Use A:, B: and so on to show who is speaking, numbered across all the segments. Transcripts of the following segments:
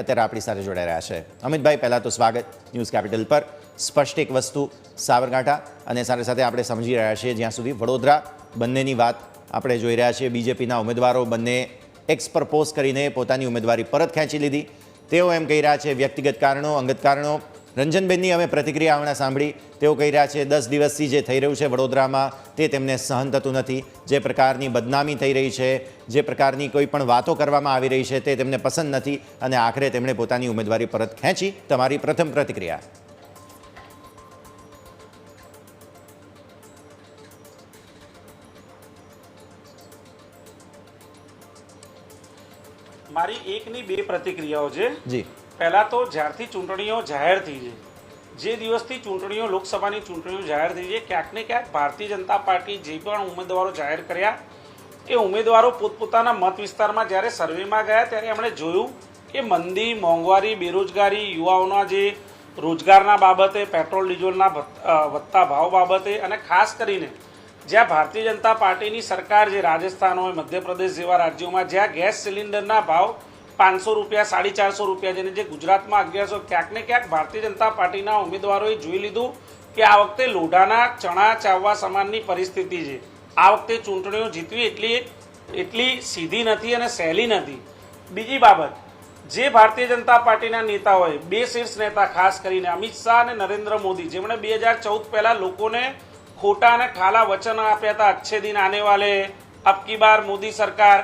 A: અત્યારે આપણી સાથે જોડાઈ રહ્યા છે. અમિતભાઈ, પહેલાં તો સ્વાગત ન્યૂઝ કેપિટલ પર. સ્પષ્ટ એક વસ્તુ સાબરકાંઠા અને સાથે સાથે આપણે સમજી રહ્યા છીએ, જ્યાં સુધી વડોદરા બંનેની વાત આપણે જોઈ રહ્યા છીએ. બીજેપીના ઉમેદવારો બંને એક્સ પર કરીને પોતાની ઉમેદવારી પરત ખેંચી લીધી. તેઓ એમ કહી રહ્યા છે, વ્યક્તિગત કારણો, અંગત કારણો રંજનબેનની અમે પ્રતિક્રિયા હમણાં સાંભળી. તેઓ કહી રહ્યા છે દસ દિવસથી જે થઈ રહ્યું છે વડોદરામાં તે તેમને સહન થતું નથી. જે પ્રકારની બદનામી થઈ રહી છે જે પ્રકારની કોઈ પણ વાતો કરવામાં આવી રહી છે તે તેમને પસંદ નથી. અને આખરે તેમણે પોતાની ઉમેદવારી પરત ખેંચી તમારી પ્રથમ પ્રતિક્રિયા.
B: મારી એકની બે પ્રતિક્રિયાઓ છે.
A: જી.
B: પહેલા તો જ્યારથી ચૂંટણીઓ જાહેર થઈ છે, જે દિવસથી ચૂંટણીઓ, લોકસભાની ચૂંટણીઓ જાહેર થઈ છે, ક્યાંક ને ક્યાંક ભારતીય જનતા પાર્ટી જે પણ ઉમેદવારો જાહેર કર્યા, એ ઉમેદવારો પોતપોતાના મત વિસ્તારમાં જ્યારે સર્વેમાં ગયા ત્યારે એમણે જોયું કે મંદી, મોંઘવારી, બેરોજગારી, યુવાઓના જે રોજગારના બાબતે, પેટ્રોલ, ડીઝલના વધતા ભાવ બાબતે અને ખાસ કરીને જ્યાં ભારતીય જનતા પાર્ટીની સરકાર જે રાજસ્થાન હોય, મધ્યપ્રદેશ જેવા રાજ્યોમાં જ્યાં ગેસ સિલિન્ડરના ભાવ પાંચસો રૂપિયા, સાડી ચારસો રૂપિયા જેને જે ગુજરાતમાં અગિયારસો ક્યાંક ને ક્યાંક ભારતીય જનતા પાર્ટીના ઉમેદવારોએ જોઈ લીધું કે આ વખતે લોઢાના ચણા ચાવવા સમાનની પરિસ્થિતિ છે. આ વખતે ચૂંટણીઓ જીતવી એટલી એટલી સીધી નથી અને સહેલી નથી. બીજી બાબત, જે ભારતીય જનતા પાર્ટીના નેતાઓએ બે શીર્ષ નેતા ખાસ કરીને અમિત શાહ અને નરેન્દ્ર મોદી, જેમણે બે હજાર ચૌદ પહેલાં લોકોને ખોટા અને ઠાલા વચન આપ્યા હતા અચ્છે દિન આને વાલે અબકી બાર મોદી સરકાર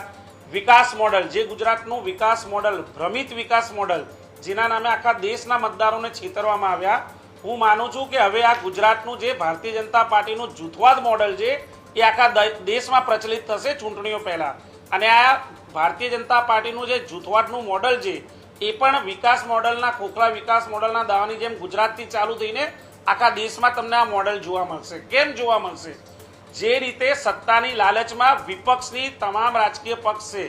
B: વિકાસ મોડલ, જે ગુજરાતનું વિકાસ મોડલ, ભ્રમિત વિકાસ મોડલ, જેના નામે આખા દેશના મતદારોને છેતરવામાં આવ્યા. હું માનું છું કે હવે આ ગુજરાતનું જે ભારતીય જનતા પાર્ટીનું જૂથવાદ મોડલ છે, એ આખા દેશમાં પ્રચલિત થશે ચૂંટણીઓ પહેલાં. અને આ ભારતીય જનતા પાર્ટીનું જે જૂથવાદનું મોડલ છે, એ પણ વિકાસ મોડલના ખોખલા વિકાસ મોડલના દાવાની જેમ ગુજરાતથી ચાલુ થઈને આખા દેશમાં તમને આ મોડલ જોવા મળશે. કેમ જોવા મળશે? જે રીતે સત્તાની લાલચમાં વિપક્ષની તમામ રાજકીય પક્ષ છે.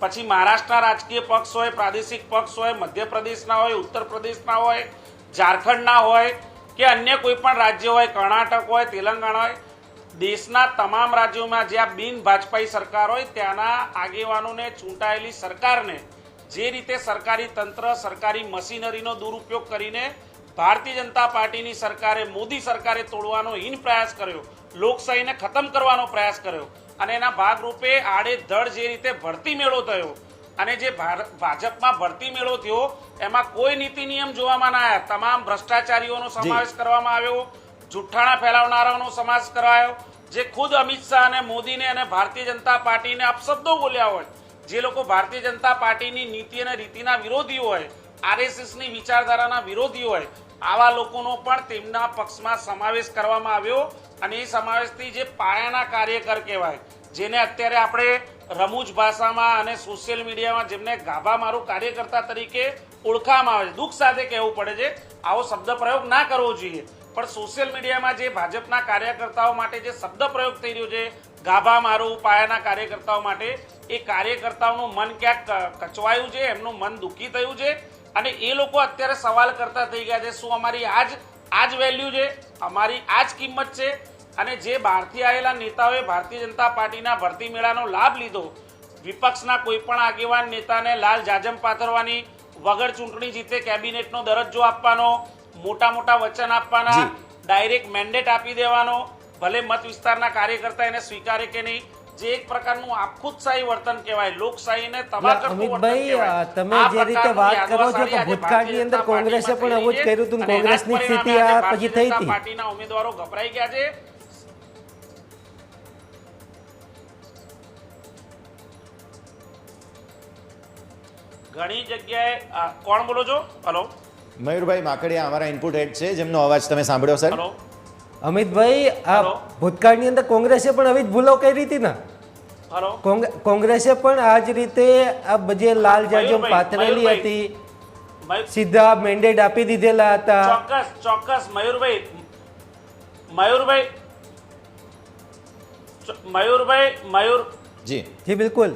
B: પછી મહારાષ્ટ્રના રાજકીય પક્ષ હોય, પ્રાદેશિક પક્ષ હોય, મધ્યપ્રદેશના હોય ઉત્તર પ્રદેશના હોય, ઝારખંડના હોય કે અન્ય કોઈ પણ રાજ્ય હોય, કર્ણાટક હોય, તેલંગાણા હોય, દેશના તમામ રાજ્યોમાં જ્યાં બિન ભાજપાઈ સરકાર હોય, ત્યાંના આગેવાનોને ચૂંટાયેલી સરકારને જે રીતે સરકારી તંત્ર, સરકારી મશીનરીનો દુરુપયોગ કરીને ભારતીય જનતા પાર્ટીની સરકારે, મોદી સરકારે તોડવાનો હિન પ્રયાસ કર્યો લોકશાહીને ખતમ કરવાનો પ્રયાસ કર્યો અને એના ભાગરૂપે આડેધડ જે રીતે ભરતી મેળો થયો અને જે ભાજપમાં ભરતી મેળો થયો એમાં કોઈ નીતિ નિયમ જોવામાં ના આવ્યા તમામ ભ્રષ્ટાચારીઓનો સમાવેશ કરવામાં આવ્યો જુઠ્ઠાણા ફેલાવનારાઓનો સમાવેશ કરાયો જે ખુદ અમિત શાહ અને મોદીને અને ભારતીય જનતા પાર્ટીને અપશબ્દો બોલ્યા હોય જે લોકો ભારતીય જનતા પાર્ટીની નીતિ અને રીતિના વિરોધી હોય આરએસએસની વિચારધારાના વિરોધી હોય આવા લોકોનો પણ તેમના પક્ષમાં સમાવેશ કરવામાં આવ્યો. અને એ સમાવેશથી જે પાયાના કાર્યકર કહેવાય, જેને અત્યારે આપણે રમૂજ ભાષામાં અને સોશિયલ મીડિયામાં જેમને ગાભા મારું કાર્યકર્તા તરીકે ઓળખાવામાં આવે છે, દુઃખ સાથે કહેવું પડે છે, આવો શબ્દ પ્રયોગ ના કરવો જોઈએ. પણ સોશિયલ મીડિયામાં જે ભાજપના કાર્યકર્તાઓ માટે જે શબ્દ પ્રયોગ થઈ રહ્યો છે, ગાભા મારું, પાયાના કાર્યકર્તાઓ માટે, એ કાર્યકર્તાઓનું મન ક્યાંક કચવાયું છે, એમનું મન દુઃખી થયું છે, અને એ લોકો અત્યારે સવાલ કરતા થઈ ગયા છે, શું અમારી આજ આજ વેલ્યુ છે, અમારી આજ કિંમત છે અને જે બહારથી આવેલા નેતાઓએ ભારતીય જનતા પાર્ટીના ભરતી મેળાનો લાભ લીધો વિપક્ષના કોઈ પણ આગેવાન નેતાને લાલ જાજમ પાથરવાની વગર ચૂંટણી જીતે કેબિનેટનો દરજ્જો આપવાનો મોટા મોટા વચન આપવાના ડાયરેક્ટ મેન્ડેટ આપી દેવાનો ભલે મત વિસ્તારના કાર્યકર્તા એને સ્વીકારે કે નહીં જે એક પ્રકારનું આપખુદશાહી વર્તન કહેવાય લોકશાહીને તબાહ કરતું વર્તન કહેવાય.
C: તમે જે રીતે વાત કરો છો કે ભૂતકાળની અંદર કોંગ્રેસે પણ આવું જ કર્યું હતું કોંગ્રેસની સ્થિતિ આ પછી થઈ હતી.
B: પાર્ટીના ઉમેદવારો ગભરાઈ ગયા છે. ઘણી જગ્યાએ આ, કોણ બોલો છો? હલો
A: મયુરભાઈ માકડિયા અમારા ઇનપુટ હેડ છે જેમનો અવાજ તમે સાંભળ્યો સર
B: હલો
C: અમિતભાઈ આ ભૂતકાળની અંદર કોંગ્રેસે પણ આવી જ ભૂલો કરી હતી ને?
B: હલો
C: કોંગ- કોંગ્રેસે પણ આ જ રીતે આ બજે લાલ જાજમ પાથરેલી હતી સીધા મેન્ડેટ આપી દીધેલા હતા.
B: ચોક્કસ ચોક્કસ મયુરભાઈ. મયુરભાઈ. મયુરભાઈ મયુર
A: જી.
C: જી બિલકુલ.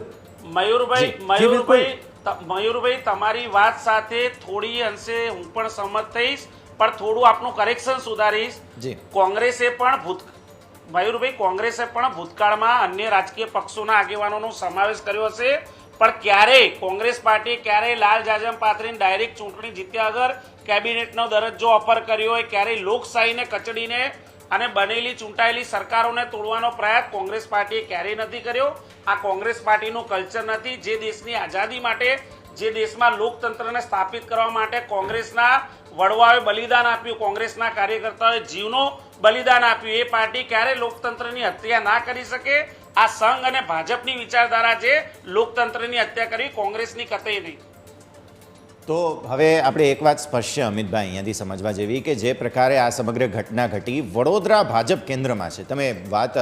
B: મયુરભાઈ
A: જી,
C: જી.
B: મયુરભાઈ મયુરભાઈ તમારી વાત સાથે થોડી અંશે હું પણ સંમત થઈશ પણ થોડું આપનું કરેક્શન સુધારીશ.
A: જી.
B: કોંગ્રેસે પણ ભૂત મયુરભાઈ કોંગ્રેસે પણ ભૂતકાળમાં અન્ય રાજકીય પક્ષોના આગેવાનોનો સમાવેશ કર્યો હશે પણ ક્યારેય કોંગ્રેસ પાર્ટી ક્યારેય લાલ જાજમ પાથરીને ડાયરેક્ટ ચૂંટણી જીત્યા આગળ કેબિનેટનો દરજ્જો ઓફર કર્યો હોય ક્યારેય લોકશાહીને કચડીને અને બનેલી ચૂંટાયેલી સરકારોને તોડવાનો પ્રયાસ કોંગ્રેસ પાર્ટીએ ક્યારેય નથી કર્યો? આ કોંગ્રેસ પાર્ટીનું કલ્ચર નથી. જે દેશની આઝાદી માટે, જે દેશમાં લોકતંત્રને સ્થાપિત કરવા માટે કોંગ્રેસના વડવાઓએ બલિદાન આપ્યું, કોંગ્રેસના કાર્યકર્તાઓએ જીવનો બલિદાન આપ્યું. એ પાર્ટી ક્યારે લોકતંત્રની હત્યા ના કરી શકે. આ સંઘ અને ભાજપની વિચારધારા જે લોકતંત્રની હત્યા કરી કોંગ્રેસની કતઈ નહીં.
A: તો હવે આપણે એક વાત સ્પષ્ટ અમિતભાઈ અહીંયાથી સમજવા જેવી કે જે પ્રકારે આ સમગ્ર ઘટના ઘટી વડોદરા ભાજપ કેન્દ્રમાં છે. તમે વાત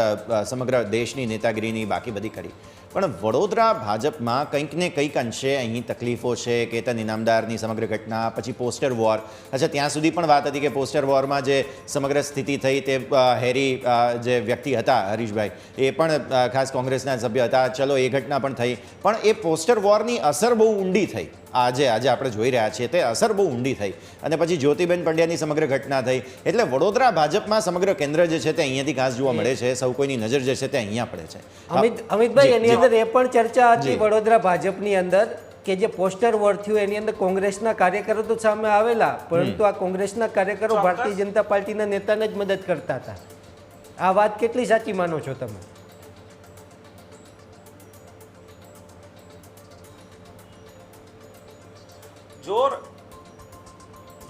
A: સમગ્ર દેશની નેતાગીરીની બાકી બધી કરી. પણ વડોદરા ભાજપમાં કંઈક ને કંઈક અંશે અહીં તકલીફો છે કેતન ઇનામદારની સમગ્ર ઘટના પછી પોસ્ટર વોર. અચ્છા ત્યાં સુધી પણ વાત હતી કે પોસ્ટર વોરમાં જે સમગ્ર સ્થિતિ થઈ તે હેરી જે વ્યક્તિ હતા હરીશભાઈ એ પણ ખાસ કોંગ્રેસના સભ્ય હતા. ચલો એ ઘટના પણ થઈ. પણ એ પોસ્ટર વોરની અસર બહુ ઊંડી થઈ. આજે આજે આપણે જોઈ રહ્યા છીએ તે અસર બહુ ઊંડી થઈ. અને પછી જ્યોતિબેન પંડ્યાની સમગ્ર ઘટના થઈ. એટલે વડોદરા ભાજપમાં સમગ્ર કેન્દ્ર જે છે તે અહીંયાથી ઘાસ જોવા મળે છે. સૌ કોઈની નજર જે છે તે અહીંયા પડે છે.
C: અમિત અમિતભાઈ એની. અંદર એ પણ ચર્ચા હતી વડોદરા ભાજપની અંદર કે જે પોસ્ટર વોર થયું એની અંદર કોંગ્રેસના કાર્યકરો તો સામે આવેલા પરંતુ આ કોંગ્રેસના કાર્યકરો ભારતીય જનતા પાર્ટીના નેતાને જ મદદ કરતા હતા. આ વાત કેટલી સાચી માનો છો તમે?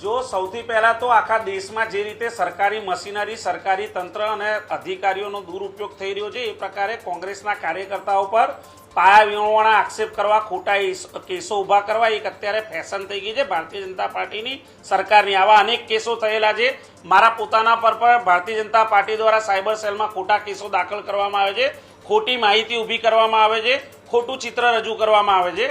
B: જો સૌથી પહેલા તો આખા દેશમાં જે રીતે સરકારી મશીનરી, સરકારી તંત્ર અને અધિકારીઓનો દુરુપયોગ થઈ રહ્યો છે, એ પ્રકારે કોંગ્રેસના કાર્યકર્તાઓ પર પાયા વિહોણા આક્ષેપ કરવા, ખોટા કેસો ઊભા કરવા, એક અત્યારે ફેશન થઈ ગઈ છે. ભારતીય જનતા પાર્ટીની સરકારની આવા અનેક કેસો થયેલા છે. મારા પોતાના પર પણ ભારતીય જનતા પાર્ટી દ્વારા સાયબર સેલમાં ખોટા કેસો દાખલ કરવામાં આવે છે. ખોટી માહિતી ઊભી કરવામાં આવે છે. ખોટું ચિત્ર રજૂ કરવામાં આવે છે.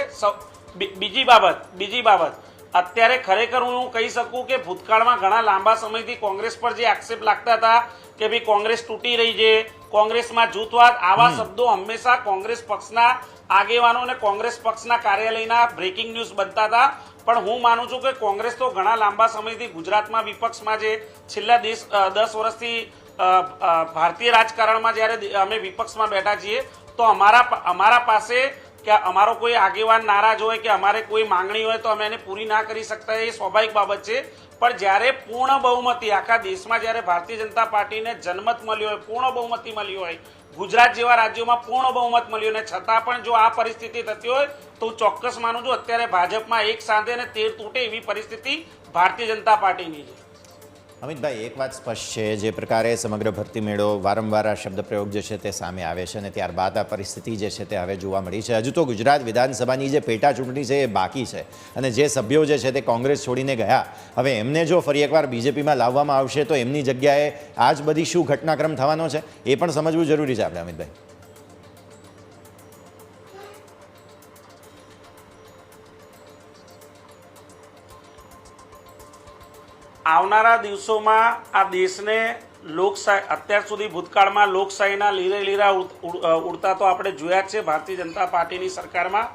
B: બીજી બાબત બીજી બાબત. અત્યારે ખરેખર હું કહી શકું કે ભૂતકાળમાં ઘણા લાંબા સમયથી કોંગ્રેસ પર જે આક્ષેપ લાગતા હતા કે ભાઈ કોંગ્રેસ તૂટી રહી છે કોંગ્રેસમાં જૂથવાદ આવા શબ્દો હંમેશા કોંગ્રેસ પક્ષના આગેવાનો અને કોંગ્રેસ પક્ષના કાર્યાલયના બ્રેકિંગ ન્યૂઝ બનતા હતા. પણ હું માનું છું કે કોંગ્રેસ તો ઘણા લાંબા સમયથી ગુજરાતમાં વિપક્ષમાં છે. છેલ્લા દેશ દસ વર્ષથી ભારતીય રાજકારણમાં જ્યારે અમે વિપક્ષમાં બેઠા છીએ તો અમારા અમારા પાસે કે અમારો કોઈ આગેવાન નારાજ હોય કે અમારે કોઈ માંગણી હોય તો અમે એને પૂરી ના કરી શકતા, એ સ્વાભાવિક બાબત છે. પણ જ્યારે પૂર્ણ બહુમતી, આખા દેશમાં જ્યારે ભારતીય જનતા પાર્ટીને જનમત મળ્યો હોય, પૂર્ણ બહુમતી મળી હોય, ગુજરાત જેવા રાજ્યોમાં પૂર્ણ બહુમત મળ્યું અને છતાં પણ જો આ પરિસ્થિતિ થતી હોય, તો હું ચોક્કસ માનું છું અત્યારે ભાજપમાં એક સાથે અને તેર તૂટે એવી પરિસ્થિતિ ભારતીય જનતા પાર્ટીની છે.
A: અમિતભાઈ, એક વાત સ્પષ્ટ છે. જે પ્રકારે સમગ્ર ભરતી મેળો વારંવાર આ શબ્દ પ્રયોગ જે છે તે સામે આવે છે અને ત્યારબાદ આ પરિસ્થિતિ જે છે તે હવે જોવા મળી છે. હજુ તો ગુજરાત વિધાનસભાની જે પેટા ચૂંટણી છે એ બાકી છે અને જે સભ્યો જે છે તે કોંગ્રેસ છોડીને ગયા. હવે એમને જો ફરી એકવાર બીજેપીમાં લાવવામાં આવશે તો એમની જગ્યાએ આ જ બધી શું ઘટનાક્રમ થવાનો છે એ પણ સમજવું જરૂરી છે આપણે, અમિતભાઈ?
B: આવનારા દિવસોમાં આ દેશને લોકશાહી, અત્યાર સુધી ભૂતકાળમાં લોકશાહીના લીરે લીરા ઉડતા તો આપણે જોયા છે ભારતીય જનતા પાર્ટીની સરકારમાં.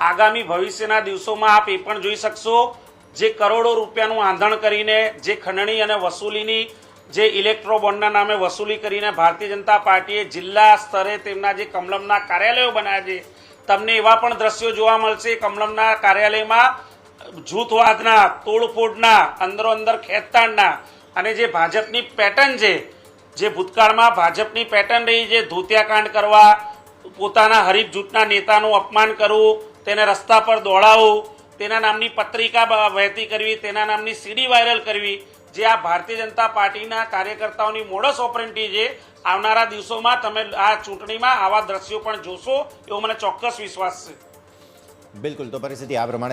B: આગામી ભવિષ્યના દિવસોમાં આપ એ પણ જોઈ શકશો જે કરોડો રૂપિયાનું આંધણ કરીને, જે ખંડણી અને વસૂલીની, જે ઇલેક્ટ્રો બોન્ડના નામે વસૂલી કરીને ભારતીય જનતા પાર્ટીએ જિલ્લા સ્તરે તેમના જે કમલમના કાર્યાલયો બનાવ્યા છે, તમને એવા પણ દ્રશ્યો જોવા મળશે કમલમના કાર્યાલયમાં જૂથવાદના, તોડફોડના, અંદરો અંદર ખેંચતાણના અને જે ભાજપની પેટર્ન છે, જે ભૂતકાળમાં ભાજપની પેટર્ન રહી છે ધોતિયાકાંડ કરવા, પોતાના હરીફ જૂથના નેતાનું અપમાન કરવું, તેને રસ્તા પર દોડાવવું, તેના નામની પત્રિકા વહેતી કરવી, તેના નામની સીડી વાયરલ કરવી, જે આ ભારતીય જનતા પાર્ટીના કાર્યકર્તાઓની મોડસ ઓપરેન્ટી છે, આવનારા દિવસોમાં તમે આ ચૂંટણીમાં આવા દ્રશ્યો પણ જોશો, એવો મને ચોક્કસ વિશ્વાસ છે.
A: બિલકુલ, તો પરિસ્થિતિ આ પ્રમાણે